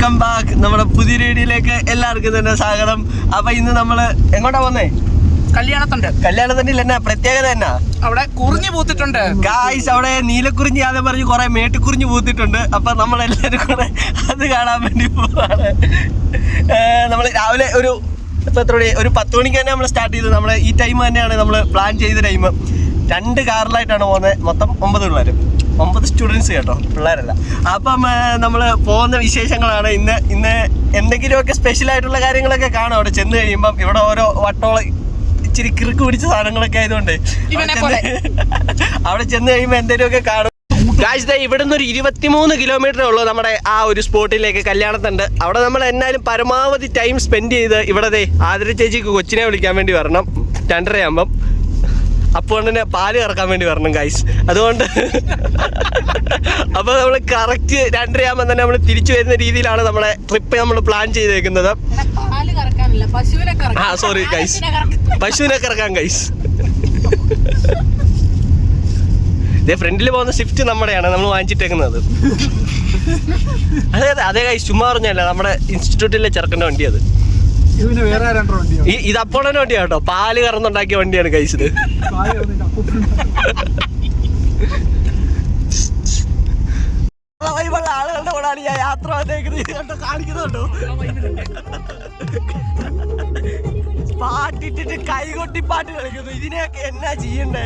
Welcome back നമ്മുടെ പുതിയ വീഡിയോയിലേക്ക് എല്ലാവർക്കും തന്നെ സ്വാഗതം. അപ്പൊ ഇന്ന് നമ്മൾ എങ്ങോട്ടാ വന്നേ? കല്യാണത്തുണ്ട്. കല്യാണത്തിന്റെ എന്നാ പ്രത്യേകത എന്നാ? അവിടെ കുറിഞ്ഞു പൂത്തിട്ടുണ്ട്. ഗായ്സ് അവിടെ നീലക്കുറിഞ്ഞി ആദ്യം പറഞ്ഞ് കുറെ മേട്ടുക്കുറിഞ്ഞി പൂത്തിട്ടുണ്ട്. അപ്പൊ നമ്മളെല്ലാരും കൂടെ അത് കാണാൻ വേണ്ടി പോവാണ്. നമ്മൾ രാവിലെ ഒരു ഇപ്പൊ എത്ര മണി? ഒരു പത്ത് മണിക്ക് തന്നെ നമ്മൾ സ്റ്റാർട്ട് ചെയ്തത് നമ്മൾ ഈ ടൈം തന്നെയാണ് നമ്മൾ പ്ലാൻ ചെയ്ത ടൈം രണ്ട് കാറിലായിട്ടാണ് പോകുന്നത്. മൊത്തം ഒമ്പത് പിള്ളേർ ഒമ്പത് സ്റ്റുഡൻസ് കേട്ടോ പിള്ളേരല്ല. അപ്പം നമ്മൾ പോകുന്ന വിശേഷങ്ങളാണ്. ഇന്ന് ഇന്ന് എന്തെങ്കിലുമൊക്കെ സ്പെഷ്യൽ ആയിട്ടുള്ള കാര്യങ്ങളൊക്കെ കാണും അവിടെ ചെന്ന് കഴിയുമ്പം. ഇവിടെ ഓരോ വട്ടോള ഇച്ചിരി കിറുക്ക് പിടിച്ച സാധനങ്ങളൊക്കെ ആയതുകൊണ്ട് അവിടെ ചെന്ന് കഴിയുമ്പോൾ എന്തെങ്കിലുമൊക്കെ കാണും. രാജ്യത്തെ ഇവിടുന്ന് ഒരു ഇരുപത്തിമൂന്ന് കിലോമീറ്റർ ഉള്ളൂ നമ്മുടെ ആ ഒരു സ്പോട്ടിലേക്ക് കല്യാണത്തുണ്ട്. അവിടെ നമ്മൾ എന്നാലും പരമാവധി ടൈം സ്പെൻഡ് ചെയ്ത് ഇവിടെ ആതിര ചേച്ചിക്ക് കൊച്ചിനെ വിളിക്കാൻ വേണ്ടി വരണം. രണ്ടരയാകുമ്പം അപ്പോൾ തന്നെ പാൽ കറക്കാൻ വേണ്ടി വരണം ഗൈസ് അതുകൊണ്ട് അപ്പോൾ നമ്മൾ കറക്റ്റ് രണ്ടരയാകുമ്പോൾ തന്നെ നമ്മൾ തിരിച്ചു വരുന്ന രീതിയിലാണ് നമ്മളെ ട്രിപ്പ് നമ്മൾ പ്ലാൻ ചെയ്തേക്കുന്നത്. ആ സോറി ഗൈസ് പശുവിനെ കറക്കാൻ ഗൈസ് ഇതേ ഫ്രണ്ടിൽ പോകുന്ന സ്വിഫ്റ്റ് നമ്മുടെയാണ്. നമ്മൾ വാങ്ങിച്ചിട്ടേക്കുന്നത്. അതെ അതെ അതേ ഗൈസ് ചുമ്മാ പറഞ്ഞല്ല നമ്മുടെ ഇൻസ്റ്റിറ്റ്യൂട്ടിലെ ചെറുക്കന്റെ വണ്ടി അത്. ഇത് അപ്പോളന്റെ വണ്ടിയാണ് കേട്ടോ. പാൽ കറന്നുണ്ടാക്കിയ വണ്ടിയാണ് കഴിച്ചത്. ആളുകളുടെ കൂടാണ് ഞാൻ യാത്ര കാണിക്കുന്നുണ്ടോ പാട്ടിട്ടിട്ട് കൈകൊട്ടി പാട്ട് കളിക്കുന്നു. ഇതിനെയൊക്കെ എന്നാ ചെയ്യണ്ടേ?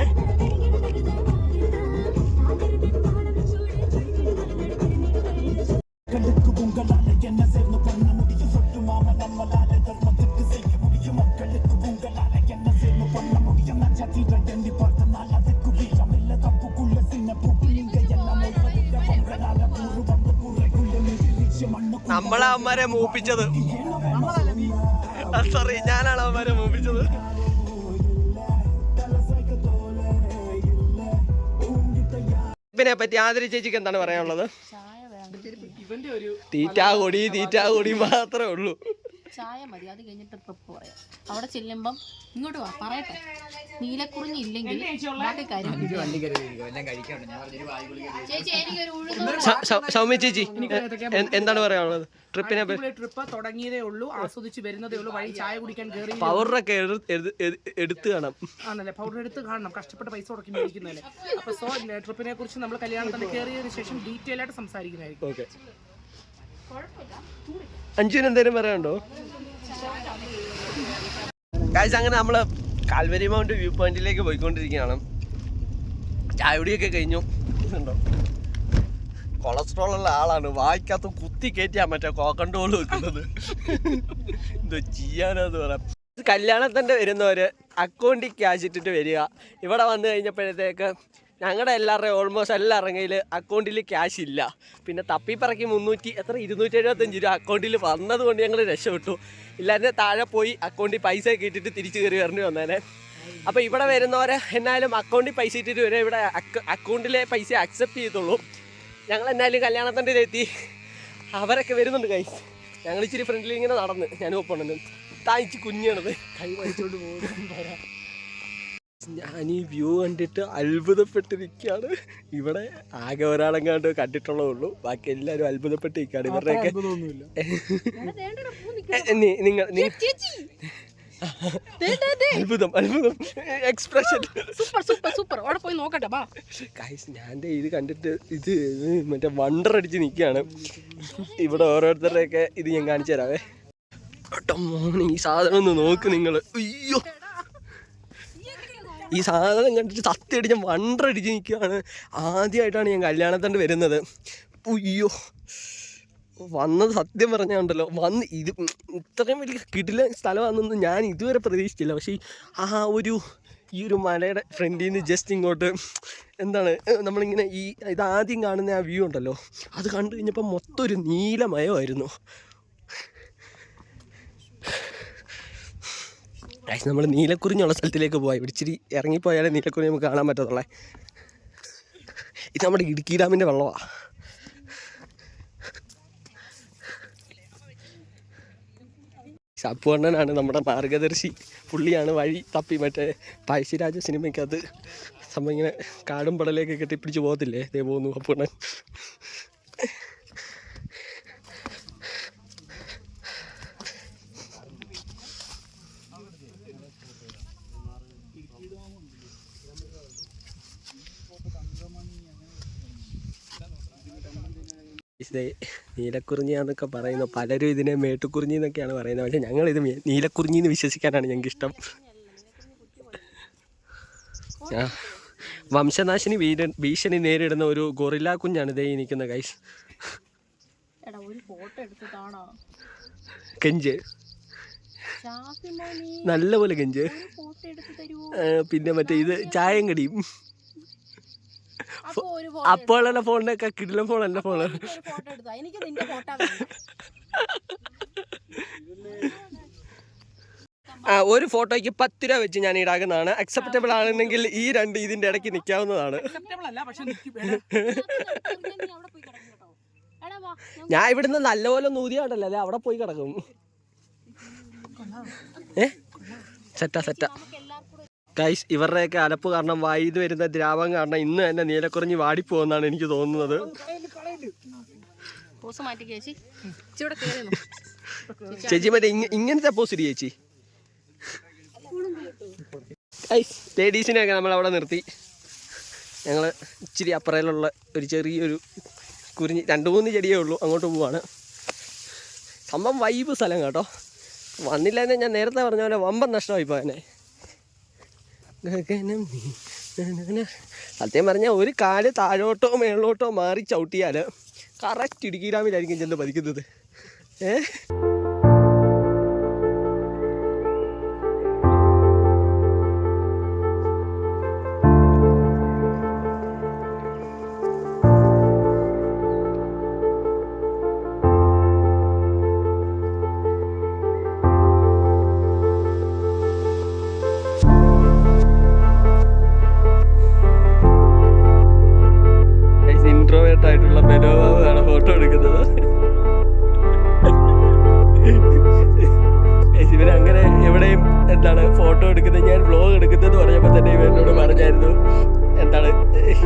അവന്മാരെ മൂപ്പിച്ചത്. സോറി ഞാനാണ് അവന്മാരെ മൂപ്പിച്ചത്. പിന്നെ പറ്റി ആദരി ചേച്ചിക്ക് എന്താണ് പറയാനുള്ളത്? തീറ്റാ കൊടി തീറ്റാ കൊടി മാത്രമേ ഉള്ളൂ. ചായ മതി. അത് കഴിഞ്ഞിട്ട് ട്രിപ്പ് പറയാം അവിടെ ചെല്ലുമ്പം ഇങ്ങോട്ട് വാ പറയട്ടെ. നീലക്കുറിഞ്ഞി ഇല്ലെങ്കിൽ ബാക്കി കാര്യം ചേച്ചി എനിക്കൊരു ഉഴുന്നൂറ് സ- സ- സൗമ്യ ചേച്ചി എന്താണ് പറയാനുള്ളത്? ട്രിപ്പിനെ ട്രിപ്പ് തുടങ്ങിയതേ ഉള്ളൂ. ആസ്വദിച്ച് വരുന്നതേ ഉള്ളൂ. വഴി ചായ കുടിക്കാൻ കയറി പൗഡറൊക്കെ എടുത്ത് കാണാം. ആണല്ലേ? പൗഡർ എടുത്ത് കാണണം. കഷ്ടപ്പെട്ട് പൈസ മുടക്കി മേടിക്കുന്നതല്ലേ? അപ്പൊ സോ ട്രിപ്പിനെ കുറിച്ച് നമ്മൾ കല്യാണത്തിന് കയറിയതിനു ശേഷം ഡീറ്റെയിൽ ആയിട്ട് സംസാരിക്കുന്നതായിരിക്കും. ഓക്കെ അഞ്ജുവിന് എന്തെങ്കിലും പറയാനുണ്ടോ? കാഴ്ച അങ്ങനെ നമ്മൾ കാൽവരി മൗണ്ട് വ്യൂ പോയിന്റിലേക്ക് പോയിക്കൊണ്ടിരിക്കുകയാണ്. ചായുടിയൊക്കെ കഴിഞ്ഞു. കൊളസ്ട്രോൾ ഉള്ള ആളാണ്. വായിക്കാത്ത കുത്തി കയറ്റിയാ മറ്റേ കോക്കണ്ടോൾ വെക്കുന്നത്. എന്തോ ചെയ്യാനെന്ന് പറയാം. കല്യാണത്തിന്റെ വരുന്നവര് അക്കൗണ്ടിൽ ക്യാഷ് ഇട്ടിട്ട് വരിക. ഇവിടെ വന്നു കഴിഞ്ഞപ്പോഴത്തേക്ക് ഞങ്ങളുടെ എല്ലാവരുടെയും ഓൾമോസ്റ്റ് എല്ലാവരുടെയും ഇറങ്ങിയിൽ അക്കൗണ്ടിൽ ക്യാഷ് ഇല്ല. പിന്നെ തപ്പിപ്പറക്കി മുന്നൂറ്റി എത്ര? ഇരുന്നൂറ്റി എഴുപത്തഞ്ച് രൂപ അക്കൗണ്ടിൽ വന്നതുകൊണ്ട് ഞങ്ങൾ രക്ഷപ്പെട്ടു. ഇല്ലാതെ താഴെ പോയി അക്കൗണ്ടിൽ പൈസ ഒക്കെ ഇട്ടിട്ട് തിരിച്ച് കയറി വരേണ്ടി വന്നേനെ. അപ്പോൾ ഇവിടെ വരുന്നവരെ എന്നാലും അക്കൗണ്ടിൽ പൈസ ഇട്ടിട്ട് വരെ ഇവിടെ അക്കൗണ്ടിലെ പൈസ അക്സെപ്റ്റ് ചെയ്തുള്ളൂ ഞങ്ങൾ എന്നാലും കല്യാണത്തിന്റെ എത്തി. അവരൊക്കെ വരുന്നുണ്ട് കൈ ഞങ്ങൾ ഇച്ചിരി ഫ്രണ്ടിൽ ഇങ്ങനെ നടന്ന്. ഞാൻ ഒപ്പണനും താഴ്ച കുഞ്ഞാണത്. കൈ വഹിച്ചുകൊണ്ട് പോകും ഞാൻ ഈ വ്യൂ കണ്ടിട്ട് അത്ഭുതപ്പെട്ടിരിക്കുകയാണ്. ഇവിടെ ആകെ ഒരാളെങ്ങാണ്ട് കണ്ടിട്ടുള്ളേ ഉള്ളൂ ബാക്കി എല്ലാവരും അത്ഭുതപ്പെട്ടിരിക്കുകയാണ് ഇവരുടെയൊക്കെ. നിങ്ങൾ അത്ഭുതം അത്ഭുതം. എക്സ്പ്രഷൻ. Super super super. അവിടെ പോയി നോക്കട്ടെ ബാ ഗൈസ് ഞാൻ ദേ ഇത് കണ്ടിട്ട് ഇത് മറ്റേ വണ്ടർ അടിച്ച് നിൽക്കുകയാണ്. ഇവിടെ ഓരോരുത്തരുടെയൊക്കെ ഇത് ഞാൻ കാണിച്ചു തരാവേ. ഒട്ടം മോനെ ഈ സാധനം ഒന്ന് നോക്ക് നിങ്ങൾ അയ്യോ. ഈ സാധനം കണ്ടിട്ട് സത്യം അടിച്ച് വണ്ടടിച്ച് നിൽക്കുകയാണ്. ആദ്യമായിട്ടാണ് ഞാൻ കല്യാണത്തണ്ട് വരുന്നത്. അയ്യോ വന്നത് സത്യം പറഞ്ഞുണ്ടല്ലോ. വന്ന് ഇത് ഇത്രയും വലിയ കിടില സ്ഥലമാണെന്ന് ഞാൻ ഇതുവരെ പ്രതീക്ഷിച്ചില്ല. പക്ഷേ ആ ഒരു ഈ ഒരു മലയുടെ ഫ്രണ്ടിൽ നിന്ന് ജസ്റ്റ് ഇങ്ങോട്ട് എന്താണ് നമ്മളിങ്ങനെ ഈ ഇത് ആദ്യം കാണുന്ന ആ വ്യൂ ഉണ്ടല്ലോ. അത് കണ്ടു കഴിഞ്ഞപ്പോൾ മൊത്തം ഒരു നീലമയമായിരുന്നു. ഗൈസ് നമ്മൾ നീലക്കുറിഞ്ഞുള്ള സ്ഥലത്തിലേക്ക് പോയി ഇടിച്ചിരി ഇറങ്ങിപ്പോയാലേ നീലക്കുറിഞ്ഞ് നമുക്ക് കാണാൻ പറ്റത്തുള്ളേ. ഇത് നമ്മുടെ ഇടുക്കി ഡാമിന്റെ വെള്ളമാണ് അപ്പുവണ്ണനാണ് നമ്മുടെ മാർഗദർശി. പുള്ളിയാണ് വഴി തപ്പി. മറ്റേ പഴശ്ശിരാജ സിനിമയ്ക്കകത്ത് സംഭവം ഇങ്ങനെ കാടും പടലേക്ക് കെട്ടിപ്പിടിച്ച് പോകത്തില്ലേ? ദേ പോകുന്നു അപ്പുവണ്ണൻ ഇതേ നീലക്കുറിഞ്ഞിയാന്നൊക്കെ പറയുന്നു പലരും ഇതിനെ മേട്ടുക്കുറിഞ്ഞി എന്നൊക്കെയാണ് പറയുന്നത്. പക്ഷെ ഞങ്ങൾ ഇത് നീലക്കുറിഞ്ഞി എന്ന് വിശ്വസിക്കാനാണ് ഞങ്ങൾക്ക് ഇഷ്ടം. ആ, വംശനാശിനി വീര ഭീഷണി നേരിടുന്ന ഒരു ഗൊറില്ല കുഞ്ഞാണ് ഇതേ നിൽക്കുന്ന കൈസ് കെഞ്ച്. നല്ലപോലെ കെഞ്ച്. പിന്നെ മറ്റേ ഇത് ചായം കടിയും അപ്പൊ ഒരു അപ്പോഴുള്ള ഫോണിനൊക്കെ കിടില ഫോണല്ല ഫോണ് ഫോട്ടോ എനിക്ക് നിന്റെ ഫോട്ടോ ആ ഒരു ഫോട്ടോയ്ക്ക് പത്ത് രൂപ വെച്ച് ഞാൻ ഈടാക്കുന്നതാണ്. അക്സെപ്റ്റബിൾ ആണെന്നെങ്കിൽ ഈ രണ്ട് ഇതിന്റെ ഇടയ്ക്ക് നിൽക്കാവുന്നതാണ്. അക്സെപ്റ്റബിൾ അല്ല പക്ഷെ നിക്ക് അവിടെ പോയി കിടക്കും എടാ വാ ഞാൻ ഇവിടുന്ന് നല്ലപോലെ നൂതിയാണ്ടല്ലോ അല്ലെ? അവിടെ പോയി കിടക്കും. ഏ? സെറ്റാ സെറ്റാ. ഗൈസ് ഇവരുടെയൊക്കെ അലപ്പ് കാരണം വായിന്ന് വരുന്ന ദ്രാവം കാരണം ഇന്ന് തന്നെ നീലക്കുറഞ്ഞ് വാടിപ്പോകുന്നാണ് എനിക്ക് തോന്നുന്നത്. പോസ് ചേച്ചി. മറ്റേ ഇങ്ങ- ഇങ്ങനത്തെ പോസിറ്റ് ചേച്ചി. ഗൈസ് ലേഡീസിനെയൊക്കെ നമ്മൾ അവിടെ നിർത്തി. ഞങ്ങൾ ഇച്ചിരി അപ്പുറയിലുള്ള ഒരു ചെറിയൊരു കുരിഞ്ഞ് രണ്ട് മൂന്ന് ചെടിയേ ഉള്ളൂ അങ്ങോട്ട് പോവാണ്. സംഭവം വൈബ് സ്ഥലം കേട്ടോ. വന്നില്ലെന്നെ ഞാൻ നേരത്തെ പറഞ്ഞ പോലെ വമ്പൻ നഷ്ടമായി പോയനെ ഗഗനം. സത്യം പറഞ്ഞാൽ ഒരു കാൽ താഴോട്ടോ മേളോട്ടോ മാറി ചവിട്ടിയാൽ കറക്റ്റ് ഇടുക്കി ഡാമിലായിരിക്കും ചെന്ന് പതിക്കുന്നത് ഏ എടുക്കുന്നത് ഞാൻ വ്ലോഗ് എടുക്കുന്നത് പറഞ്ഞപ്പോൾ തന്നെ ഇവ എന്നോട് പറഞ്ഞായിരുന്നു എന്താണ്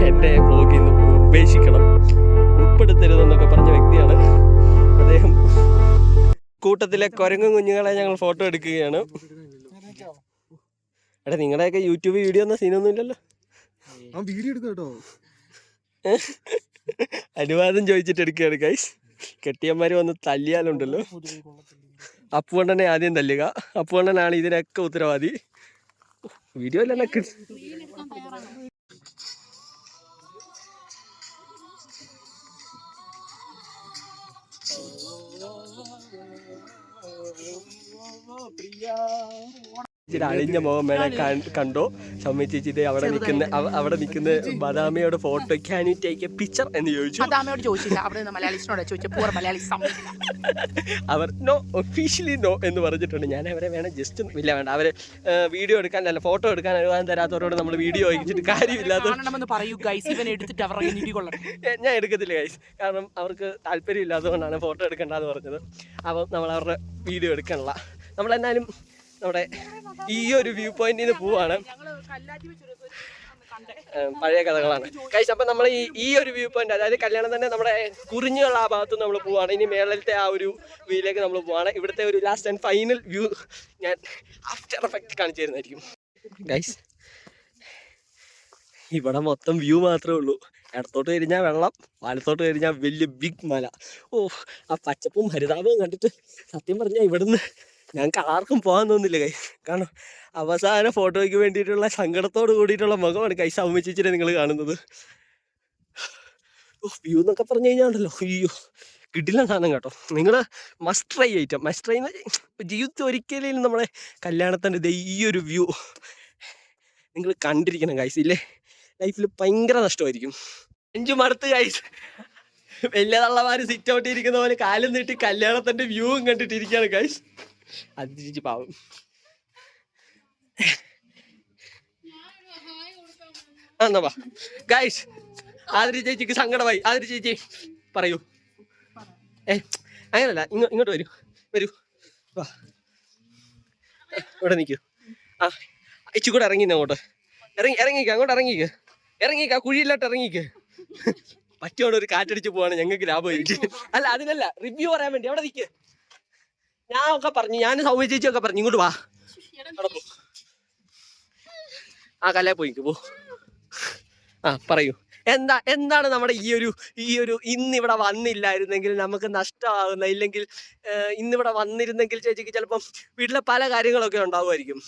എന്റെ ബ്ലോഗിൽ നിന്ന് ഉപേക്ഷിക്കണം. ഉൾപ്പെടുത്തരുതെന്നൊക്കെ പറഞ്ഞ വ്യക്തിയാണ്. അദ്ദേഹം കൂട്ടത്തിലെ കുരങ്ങും കുഞ്ഞുങ്ങളെ ഞങ്ങൾ ഫോട്ടോ എടുക്കുകയാണ്. എടാ നിങ്ങളുടെയൊക്കെ യൂട്യൂബ് വീഡിയോ എന്ന സീനൊന്നും ഇല്ലല്ലോ. വീഡിയോ എടുക്കാം കേട്ടോ. അനുവാദം ചോദിച്ചിട്ട് എടുക്കുകയാണ് ഗൈസ് കെട്ടിയന്മാർ വന്ന് തല്ലിയാലുണ്ടല്ലോ. അപ്പുവണ്ണനെ ആദ്യം തല്ലുക. അപ്പുവണ്ണനാണ് ഇതിനൊക്കെ ഉത്തരവാദി. വീഡിയോ അല്ലല്ലോ അഴിഞ്ഞ മുഖം വേണേ കണ്ടോ? സൗമ്യ ചേച്ചി ദേ അവിടെ നിൽക്കുന്ന അവ- അവിടെ നിൽക്കുന്ന ബദാമിയോട് photo can you take a picture എന്ന് ചോദിച്ചു. ബദാമിയോട് ചോദിച്ചില്ല. അവിടെ നിന്ന് മലയാളിസിനോട് ചോദിച്ചു. പൂർ മലയാളി അവർ നോ ഒഫീഷ്യലി നോ എന്ന് പറഞ്ഞിട്ടുണ്ട്. ഞാൻ അവരെ വേണം ജസ്റ്റ് ഇല്ല വേണ്ട. അവരെ വീഡിയോ എടുക്കാൻ അല്ല ഫോട്ടോ എടുക്കാൻ അനുവാദം തരാത്തവരോട് നമ്മൾ വീഡിയോ അയച്ചിട്ട് കാര്യമില്ലാത്ത പറയൂ ഗൈസ് ഇവൻ എടുത്തിട്ട് അവരുടെ ഞാൻ- എടുക്കത്തില്ല ഗൈസ് കാരണം അവർക്ക് താല്പര്യം ഇല്ലാത്തതുകൊണ്ടാണ് ഫോട്ടോ എടുക്കേണ്ടതെന്ന് പറഞ്ഞത്. അപ്പം നമ്മൾ അവരുടെ വീഡിയോ എടുക്കണില്ല നമ്മളെന്നാലും നമ്മുടെ ഈ ഒരു വ്യൂ പോയിന്റിൽ നിന്ന് പോവാണ്. പഴയ കഥകളാണ്. കഴിച്ച് അപ്പം നമ്മൾ ഈ ഈ ഒരു വ്യൂ പോയിന്റ് അതായത് കല്യാണം തന്നെ നമ്മുടെ കുറിഞ്ഞുള്ള ആ ഭാഗത്ത് നമ്മൾ പോവാണ്. ഇനി മേളത്തെ ആ ഒരു വ്യൂയിലേക്ക് നമ്മൾ പോവാണ്. ഇവിടുത്തെ ഒരു ലാസ്റ്റ് ആൻഡ് ഫൈനൽ വ്യൂ ഞാൻ ആഫ്റ്റർ എഫക്റ്റ് കാണിച്ചു തരുന്നതായിരിക്കും. ഗൈസ് ഇവിടെ മൊത്തം വ്യൂ മാത്രമേ ഉള്ളൂ. ഇടത്തോട്ട് കഴിഞ്ഞാൽ വെള്ളം വലത്തോട്ട് കഴിഞ്ഞാൽ വലിയ ബിഗ് മല. ഓ ആ പച്ചപ്പും ഹരിതാപവും കണ്ടിട്ട് സത്യം പറഞ്ഞാൽ ഇവിടുന്ന് ഞങ്ങൾക്ക് ആർക്കും പോകാൻ തോന്നുന്നില്ല കൈ കാരണം അവസാന ഫോട്ടോയ്ക്ക് വേണ്ടിയിട്ടുള്ള സങ്കടത്തോട് കൂടിയിട്ടുള്ള മുഖമാണ് കൈ സൗമിച്ചിട്ട് നിങ്ങൾ കാണുന്നത്. വ്യൂ എന്നൊക്കെ പറഞ്ഞു കഴിഞ്ഞാൽ ഉണ്ടല്ലോ അയ്യോ കിട്ടില്ല സാധനം കേട്ടോ. നിങ്ങൾ must try item must try എന്ന് ജീവിതത്തിൽ ഒരിക്കലും നമ്മളെ കല്യാണത്തിന്റെ ഈ ഒരു വ്യൂ. നിങ്ങൾ കണ്ടിരിക്കണം കൈസ് ഇല്ലേ? ലൈഫിൽ ഭയങ്കര നഷ്ടമായിരിക്കും. അഞ്ചു മടുത്ത് കൈസ് വലിയ തള്ളമാർ സിറ്റ് ഔട്ട് ഇരിക്കുന്ന പോലെ കാലം നീട്ടി കല്യാണത്തിന്റെ വ്യൂവും കണ്ടിട്ടിരിക്കുകയാണ് ഗൈസ് അത് ചിരിച്ച് പാവം. എന്നാ ഗൈസ് ആതിരി ചേച്ചിക്ക് സങ്കടമായി. ആതിരി ചേച്ചി പറയൂ. ഏ അങ്ങനല്ല ഇങ്ങോ ഇങ്ങോട്ട് വരൂ. വരൂ. വാ. ഇവിടെ നിൽക്കൂ ആ ഇച്ചു കൂടെ ഇറങ്ങി അങ്ങോട്ട്. ഇറങ്ങി ഇറങ്ങിക്ക അങ്ങോട്ട് ഇറങ്ങിക്ക. ഇറങ്ങിക്ക കുഴിയില്ലാട്ട് ഇറങ്ങിക്ക്. പറ്റിയോടെ ഒരു കാറ്റടിച്ച് പോവാണ് ഞങ്ങൾക്ക് ലാഭം അല്ല അതിനല്ല റിവ്യൂ പറയാൻ വേണ്ടി. അവിടെ നിൽക്ക് ഞാൻ ഒക്കെ പറഞ്ഞു ഞാൻ സൗമ്യ ചേച്ചി ഒക്കെ പറഞ്ഞു ഇങ്ങോട്ട് വാ. ആ കല്ലേ പോയിക്ക് പോ. ആ പറയൂ. എന്താ എന്താണ് നമ്മുടെ ഈ ഒരു ഈ ഒരു ഇന്നിവിടെ വന്നില്ലായിരുന്നെങ്കിൽ നമുക്ക് നഷ്ടമാകുന്ന ഇല്ലെങ്കിൽ ഇന്നിവിടെ വന്നിരുന്നെങ്കിൽ ചേച്ചിക്ക് ചിലപ്പം വീട്ടിലെ പല കാര്യങ്ങളൊക്കെ ഉണ്ടാവുമായിരിക്കും.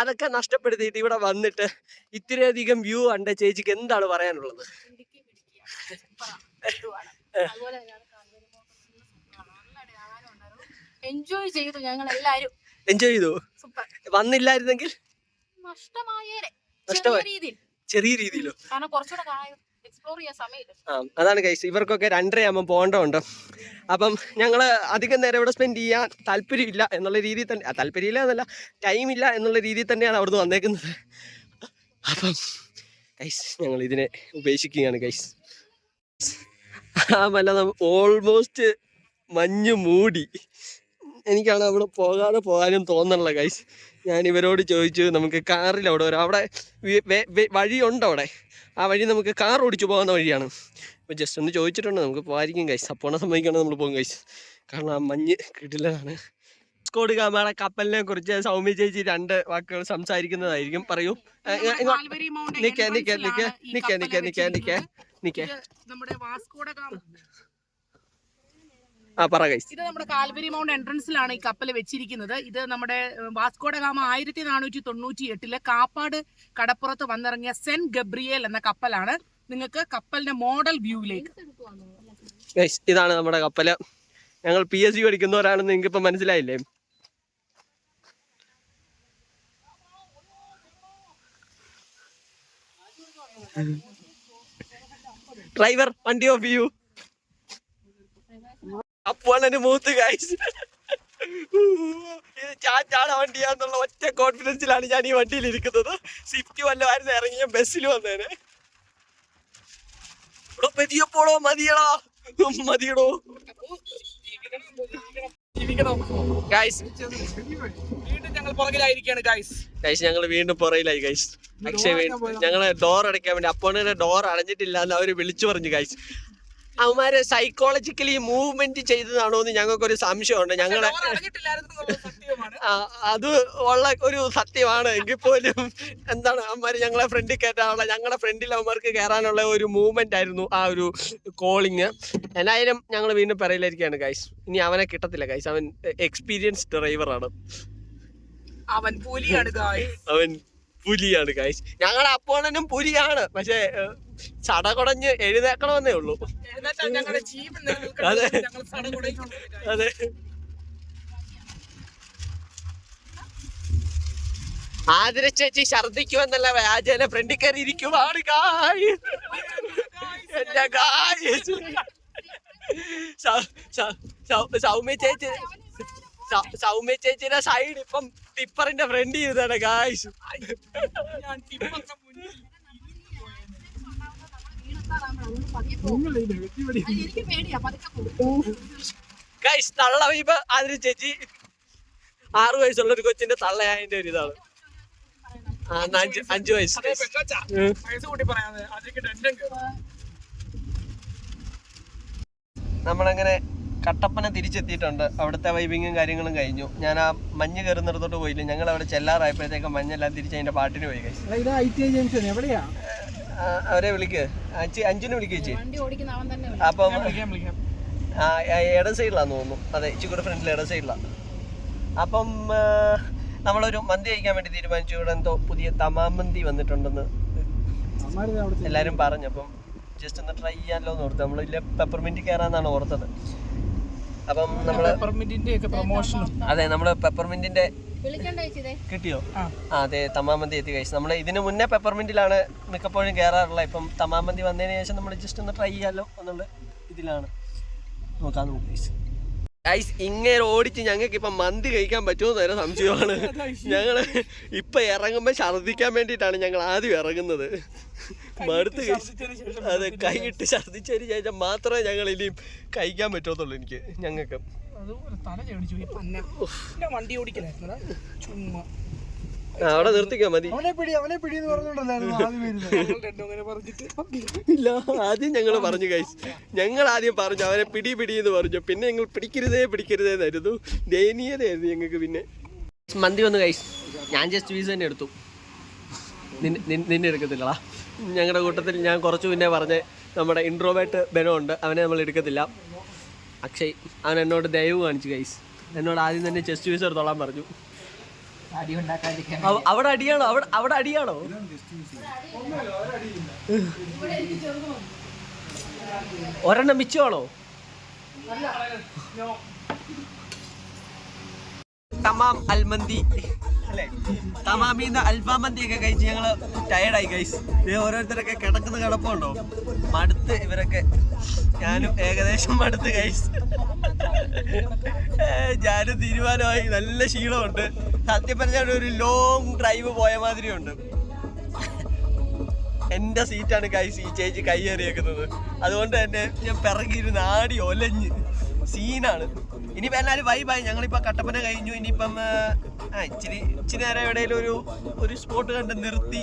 അതൊക്കെ നഷ്ടപ്പെടുത്തിയിട്ട് ഇവിടെ വന്നിട്ട് ഇത്രയധികം വ്യൂ കണ്ട ചേച്ചിക്ക് എന്താണ് പറയാനുള്ളത്? എൻജോയ് ചെയ്തു ഞങ്ങൾ എല്ലാരും എൻജോയ് ചെയ്തു വന്നില്ലായിരുന്നെങ്കിൽ? നഷ്ടമായേരെ നഷ്ടമായി. ചെറിയ രീതിയിലോ? കാരണം കുറച്ചുകൂടെ എക്സ്പ്ലോർ ചെയ്യാൻ സമയമില്ല. അതാണ് കൈസ് ഇവർക്കൊക്കെ രണ്ടര ആകുമ്പോൾ പോകേണ്ടതുണ്ട് അപ്പം ഞങ്ങൾ അധികം നേരം ഇവിടെ സ്പെൻഡ് ചെയ്യാൻ താല്പര്യമില്ല എന്നുള്ള രീതിയിൽ തന്നെ താല്പര്യമില്ല എന്നല്ല ടൈമില്ല എന്നുള്ള രീതിയിൽ തന്നെയാണ് അവിടുന്ന് വന്നേക്കുന്നത്. അപ്പം കൈസ് ഞങ്ങൾ ഇതിനെ ഉപേക്ഷിക്കുകയാണ് കൈസ് ആ മല ഓൾമോസ്റ്റ് മഞ്ഞ് മൂടി. എനിക്കാണ് അവിടെ പോകാതെ പോകാനും തോന്നണല്ലോ കൈസ് ഞാൻ ഇവരോട് ചോദിച്ചു നമുക്ക് കാറിൽ അവിടെ വരാം? അവിടെ വഴിയുണ്ട് അവിടെ? ആ വഴി നമുക്ക് കാർ ഓടിച്ചു പോകുന്ന വഴിയാണ്. അപ്പോൾ ജസ്റ്റ് ഒന്ന് ചോദിച്ചിട്ടുണ്ട് നമുക്ക് പോകാതിരിക്കും കൈസ് അപ്പോണ സമ്മതിക്കണം നമ്മൾ പോകും കൈസ് കാരണം ആ മഞ്ഞ് കിട്ടില്ലതാണ് കോഡ് ഗാമയുടെ കപ്പലിനെ കുറിച്ച് സൗമ്യ ചേച്ചി രണ്ട് വാക്കുകൾ സംസാരിക്കുന്നതായിരിക്കും. പറയൂ. നിക്കേ നിക്കേ നിക്കേ. നിക്കേ നിക്കേ നിക്കേ നിക്കേ നിക്കേ. നമ്മുടെ വാസ്കോഡ പറ ഇത് നമ്മുടെ കാൽവരി മൗണ്ട് എൻട്രൻസിലാണ് ഈ കപ്പൽ വെച്ചിരിക്കുന്നത്. ഇത് നമ്മുടെ വാസ്കോഡ ഗാമ ആയിരത്തി നാനൂറ്റി തൊണ്ണൂറ്റി എട്ടിൽ കാപ്പാട് കടപ്പുറത്ത് വന്നിറങ്ങിയ സെന്റ് ഗബ്രിയേൽ എന്ന കപ്പലാണ്. നിങ്ങൾക്ക് കപ്പലിന്റെ മോഡൽ വ്യൂവിലേക്ക് ഇതാണ് നമ്മുടെ കപ്പൽ. ഞങ്ങൾ പി എസ് സി പഠിക്കുന്നവരാണെന്ന് നിങ്ങൾക്ക് ഇപ്പൊ മനസ്സിലായില്ലേ? ഡ്രൈവർ വണ്ടി ഓഫ് ചെയ്യൂ. അപ്പോഴാണ് എന്റെ മൂത്ത് ഗൈസ് ഇത് ചാച്ചാട വണ്ടിയാന്നുള്ള ഒറ്റ കോൺഫിഡൻസിലാണ് ഞാൻ ഈ വണ്ടിയിൽ ഇരിക്കുന്നത്. സ്വിഫ്റ്റ് വല്ലമായിരുന്നു ഇറങ്ങിയ ബസ്സിൽ വന്നേനെ. ഇവിടെ പെരിയപ്പോളോ മതിയടാ. മതിയടോ. ഗൈസ് വീണ്ടും ഞങ്ങൾ ഗൈസ് ഗൈസ് ഞങ്ങൾ വീണ്ടും പുറയിലായി ഗൈസ് പക്ഷേ ഞങ്ങൾ ഡോർ അടയ്ക്കാൻ വേണ്ടി അപ്പോണയുടെ ഡോർ അടഞ്ഞിട്ടില്ല എന്ന് അവർ വിളിച്ചു പറഞ്ഞു ഗൈസ് അവന്മാര് സൈക്കോളജിക്കലി മൂവ്മെന്റ് ചെയ്തതാണോ എന്ന് ഞങ്ങൾക്കൊരു സംശയമുണ്ട്. ഞങ്ങളെ അത് ഉള്ള ഒരു സത്യമാണ്. എങ്കിൽ പോലും എന്താണ് അവന്മാര് ഞങ്ങളെ ഫ്രണ്ടിൽ കയറ്റാനുള്ള ഞങ്ങളുടെ ഫ്രണ്ടിൽ അവന്മാർക്ക് കയറാനുള്ള ഒരു മൂവ്മെന്റ് ആയിരുന്നു ആ ഒരു കോളിങ് എന്നായാലും ഞങ്ങൾ വീണ്ടും പറയലായിരിക്കാണ് ഗൈസ് ഇനി അവനെ കിട്ടത്തില്ല ഗൈസ് അവൻ എക്സ്പീരിയൻസ് ഡ്രൈവറാണ് അവൻ പുലിയാണ് അവൻ പുലിയാണ് ഗൈസ് ഞങ്ങളുടെ അപ്പോണനും പുലിയാണ്. പക്ഷേ ചടകുടഞ്ഞ് എഴുന്നേക്കണമെന്നേ ഉള്ളൂ. അതെ. അതെ. ആതിര ചേച്ചി ഛർദിക്കുമെന്നല്ല വ്യാജേന ഫ്രണ്ടിൽ കയറി ഇരിക്കുവാണ് കായ് എന്റെ കായ് സൗമ്യ ചേച്ചി. സൗമ്യ ചേച്ചിയുടെ സൈഡ് ഇപ്പം ടിപ്പറിന്റെ ഫ്രണ്ട് ചെയ്താണ് ഗായ്സ് ഞാൻ ടിപ്പറിന്റെ മുന്നിൽ എനിക്ക് പേടിയാ പതുക്കെ പോകും ഗൈസ് തള്ള വൈബ് ആതിര ചേച്ചി ആറു വയസ്സുള്ള ഒരു കൊച്ചിന്റെ തള്ളയായതിന്റെ ഒരു ഇതാണ്. ആ അഞ്ച് അഞ്ചു വയസ്സ്. നമ്മളങ്ങനെ കട്ടപ്പന തിരിച്ചെത്തിയിട്ടുണ്ട്. അവിടുത്തെ വൈബിങ്ങും കാര്യങ്ങളും കഴിഞ്ഞു. ഞാൻ ആ മഞ്ഞ് കയറുന്നിടത്തോട്ട് പോയില്ല. ഞങ്ങൾ അവിടെ ചെല്ലാറായപ്പോഴത്തേക്കും മഞ്ഞെല്ലാം തിരിച്ച് അതിന്റെ പാട്ടിന് പോയി guys. അവരെ വിളിക്ക്. അഞ്ചിനെ അഞ്ചിന് ചേച്ചി. വണ്ടി ഓടിക്കുന്ന അവൻ തന്നെ അപ്പം ഇട സൈഡിലാന്ന് തോന്നുന്നു. അതെ ഇച്ചിക്കൂടെ ഫ്രണ്ടിൽ ഇട സൈഡിലാണ് അപ്പം നമ്മളൊരു മന്തി കഴിക്കാൻ വേണ്ടി തീരുമാനിച്ചു. ഇവിടെ എന്തോ പുതിയ തമാമന്തി വന്നിട്ടുണ്ടെന്ന് എല്ലാരും പറഞ്ഞു. അപ്പം ജസ്റ്റ് ഒന്ന് ട്രൈ ചെയ്യാമല്ലോ എന്ന് ഓർത്തു. നമ്മളില്ല പെപ്പർമിന്റ് കയറാന്നാണ് ഓർത്തത്. അപ്പം പ്രൊമോഷൻ അതെ നമ്മൾ പെപ്പർമിന്റിന്റെ കിട്ടിയോ? ആ. അതെ തമാമന്തി എത്തി കഴിച്ചു. നമ്മൾ ഇതിന് മുന്നേ പെപ്പർമിന്റിലാണ് മിക്കപ്പോഴും കയറാറുള്ളത് ഇപ്പം തമാമന്തി വന്നതിന് ശേഷം നമ്മൾ ജസ്റ്റ് ഒന്ന് ട്രൈ ചെയ്യാലോ എന്നുള്ള ഇതിലാണ്. നോക്കാൻ നോക്കി ഗൈസ് ഇങ്ങനെ ഓടിച്ച് ഞങ്ങൾക്ക് ഇപ്പം മന്തി കഴിക്കാൻ പറ്റുമോ എന്ന് വരെ സംശയമാണ്. ഞങ്ങൾ ഇപ്പം ഇറങ്ങുമ്പോൾ ഛർദ്ദിക്കാൻ വേണ്ടിയിട്ടാണ് ഞങ്ങൾ ആദ്യം ഇറങ്ങുന്നത്. മടുത്ത് അതെ കൈയിട്ട് ഛർദ്ദിച്ചതിന് ശേഷം മാത്രമേ ഞങ്ങൾ ഇനിയും കഴിക്കാൻ പറ്റത്തുള്ളൂ എനിക്ക് ഞങ്ങൾക്ക്. അതുപോലെ തല ചേടിച്ചു പോയി പന്ന. പിന്നെ വണ്ടി ഓടിക്കലായിരുന്നു ചുമ്മാ. അവിടെ നിർത്തിക്കാ മതി. അവനെ പിടി അവനെ പിടി എന്ന് പറഞ്ഞോണ്ടല്ലായിരുന്നു ആദ്യം വരുന്നത്. ഞങ്ങൾ രണ്ടും പറഞ്ഞിട്ട്. ഇല്ല ആദ്യം ഞങ്ങൾ പറഞ്ഞു കഴിച്ചു ഞങ്ങൾ ആദ്യം പറഞ്ഞു അവനെ പിടി പിടി എന്ന് പറഞ്ഞു. പിന്നെ ഞങ്ങൾ പിടിക്കരുതേ പിടിക്കരുതേ എന്നായിരുന്നു. ദയനീയതയായിരുന്നു ഞങ്ങൾക്ക് പിന്നെ? മന്തി വന്ന് കഴിച്ചു ഞാൻ ജസ്റ്റ് വീസ് തന്നെ എടുത്തു. നിന്നെ എടുക്കത്തില്ലടാ. ഞങ്ങളുടെ കൂട്ടത്തിൽ ഞാൻ കുറച്ച് മുന്നേ പറഞ്ഞ നമ്മുടെ ഇൻട്രോവേർട്ട് ബെനോ ഉണ്ട്. അവനെ നമ്മൾ എടുക്കത്തില്ല. അക്ഷയ് അവൻ എന്നോട് ദയവ് കാണിച്ചു ഗൈസ് എന്നോട് ആദ്യം തന്നെ ചെസ്റ്റ് പീസ് തൊള്ളാൻ പറഞ്ഞു. അവ- അവിടെ അടിയാണോ? അവിടെ അവിടെ അടിയാണോ? ഒരെണ്ണം മിച്ചമാണോ? തമാം അൽമന്തി. തമാമിന്ന് അൽഫാം മന്തി ഒക്കെ കഴിച്ച് ഞങ്ങൾ ടയർഡായി ഗൈസ് ഓരോരുത്തരൊക്കെ കിടക്കുന്ന കിടപ്പുണ്ടോ? മടുത്ത് ഇവരൊക്കെ ഞാനും ഏകദേശം മടുത്ത് കഴിച്ചു. ഞാനും തീരുമാനമായി. നല്ല ക്ഷീണമുണ്ട്. സത്യം പറഞ്ഞാൽ ഒരു ലോങ് ഡ്രൈവ് പോയ മാതിരിയുണ്ട്. എന്റെ സീറ്റാണ് കൈ ഈ ചേച്ചി കൈയേറിയേക്കുന്നത്. അതുകൊണ്ട് തന്നെ ഞാൻ പിറകിയിരുന്ന് ആടി ഒലഞ്ഞ്. സീനാണ്. ഇനിയിപ്പോൾ എല്ലാവരും വൈബായി ഞങ്ങളിപ്പോൾ കട്ടപ്പന കഴിഞ്ഞു. ഇനിയിപ്പം ആ, ഇച്ചിരി ഇച്ചിരി നേരം എവിടെയെങ്കിലും ഒരു ഒരു സ്പോട്ട് കണ്ട് നിർത്തി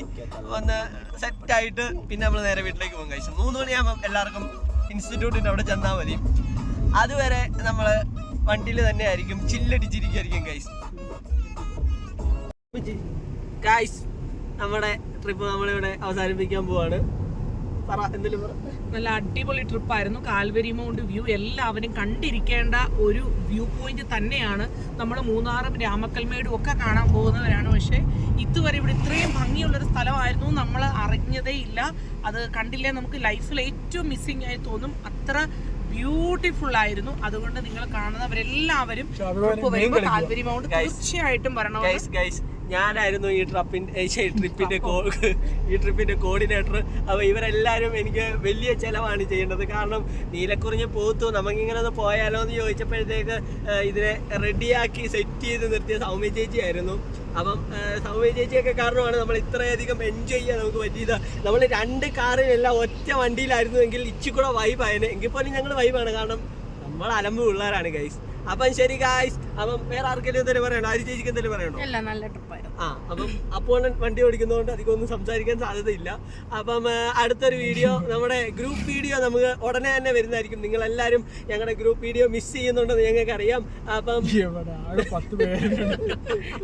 ഒന്ന് സെറ്റായിട്ട് പിന്നെ നമ്മൾ നേരെ വീട്ടിലേക്ക് പോകും കഴിച്ചു മൂന്ന് മണിയാകുമ്പം എല്ലാവർക്കും ഇൻസ്റ്റിറ്റ്യൂട്ടിന്റെ അവിടെ ചെന്നാൽ മതി. അതുവരെ നമ്മൾ വണ്ടിയിൽ തന്നെ ആയിരിക്കും ചില്ലടിച്ചിരിക്കും ഗൈസ് ഗൈസ് നമ്മുടെ ട്രിപ്പ് നമ്മളിവിടെ അവസാനിപ്പിക്കാൻ പോവാണ്. നല്ല അടിപൊളി ട്രിപ്പ് ആയിരുന്നു കാൽവരി മൗണ്ട് വ്യൂ. എല്ലാവരും കണ്ടിരിക്കേണ്ട ഒരു വ്യൂ പോയിന്റ് തന്നെയാണ് നമ്മൾ മൂന്നാറും രാമക്കൽമേടും ഒക്കെ കാണാൻ പോകുന്നവരാണ്. പക്ഷേ ഇതുവരെ ഇവിടെ ഇത്രയും ഭംഗിയുള്ള ഒരു സ്ഥലമായിരുന്നു. നമ്മൾ അറിഞ്ഞതേ ഇല്ല. അത് കണ്ടില്ലേ? നമുക്ക് ലൈഫിൽ ഏറ്റവും മിസ്സിംഗ് ആയി തോന്നും. അത്ര ബ്യൂട്ടിഫുൾ ആയിരുന്നു. അതുകൊണ്ട് നിങ്ങൾ കാണുന്നവരെല്ലാവരും. Calvary Mount. തീർച്ചയായിട്ടും വരണം ഞാനായിരുന്നു ഈ ട്രിപ്പിന്റെ ഈ ട്രിപ്പിന്റെ കോ ഈ ട്രിപ്പിന്റെ കോർഡിനേറ്റർ. അപ്പൊ ഇവരെല്ലാരും എനിക്ക് വലിയ ചെലവാണ് ചെയ്യേണ്ടത്. കാരണം നീലക്കുറിഞ്ഞ് പോത്തു നമുക്കിങ്ങനെ ഒന്ന് പോയാലോ എന്ന് ചോദിച്ചപ്പോഴത്തേക്ക് ഇതിനെ റെഡിയാക്കി സെറ്റ് ചെയ്ത് നിർത്തിയ സൗമ്യ ചേച്ചി ആയിരുന്നു. അപ്പം സൗമ്യ ചേച്ചിയൊക്കെ കാരണമാണ് നമ്മൾ ഇത്രയധികം എൻജോയ് ചെയ്യാൻ നമുക്ക് പറ്റിയത്. നമ്മൾ രണ്ട് കാറിനെല്ലാം ഒറ്റ വണ്ടിയിലായിരുന്നു എങ്കിൽ ഇച്ചി കൂടെ വൈബായിരുന്നു എങ്കിൽ പോലും ഞങ്ങൾ വൈബാണ് കാരണം നമ്മൾ അലമ്പ് പിള്ളേരാണ് ഗൈസ് അപ്പം ശരി ഗൈസ് അപ്പം വേറെ ആർക്കെങ്കിലും എന്തെങ്കിലും പറയണോ? ആര് ചേച്ചിക്ക് എന്തെങ്കിലും പറയണോ? അല്ല നല്ല ട്രിപ്പായിരുന്നു. ആ അപ്പം അപ്പോൾ വണ്ടി ഓടിക്കുന്നതുകൊണ്ട് അധികം ഒന്നും സംസാരിക്കാൻ സാധ്യതയില്ല. അപ്പം അടുത്തൊരു വീഡിയോ നമ്മുടെ ഗ്രൂപ്പ് വീഡിയോ നമുക്ക് ഉടനെ തന്നെ വരുന്നതായിരിക്കും. നിങ്ങൾ എല്ലാവരും ഞങ്ങളുടെ ഗ്രൂപ്പ് വീഡിയോ മിസ് ചെയ്യുന്നുണ്ടെന്ന് ഞങ്ങൾക്ക് അറിയാം. അപ്പം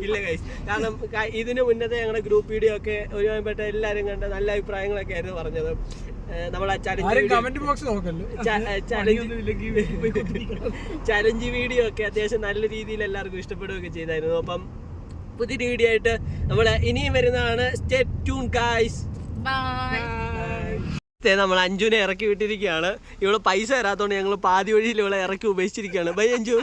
ഇല്ല കൈസ് കാരണം ഇതിനു മുന്നത്തെ ഞങ്ങളുടെ ഗ്രൂപ്പ് വീഡിയോ ഒക്കെ ഒരുമാപ്പെട്ട എല്ലാവരും കണ്ട നല്ല അഭിപ്രായങ്ങളൊക്കെ ആയിരുന്നു പറഞ്ഞത്. നമ്മളെ ആരും ചലഞ്ച് കമന്റ് ബോക്സ് നോക്കല്ലോ? ചലഞ്ച് വീഡിയോ ഒക്കെ അത്യാവശ്യം നല്ല രീതിയിൽ എല്ലാവർക്കും ഇഷ്ടപ്പെടുകയൊക്കെ ചെയ്തായിരുന്നു. അപ്പം പുതിയൊരു വീഡിയോ ആയിട്ട് നമ്മൾ ഇനിയും വരുന്നതാണ്. സ്റ്റേ ട്യൂൺ ഗായ്സ് നമ്മൾ അഞ്ജുനെ ഇറക്കി വിട്ടിരിക്കുകയാണ്. ഇവൾ പൈസ തരാത്തോണ്ട് ഞങ്ങൾ പാതി വഴിയിൽ ഇവളെ ഇറക്കി ഉപേക്ഷിച്ചിരിക്കുകയാണ്. ബൈ അഞ്ജു.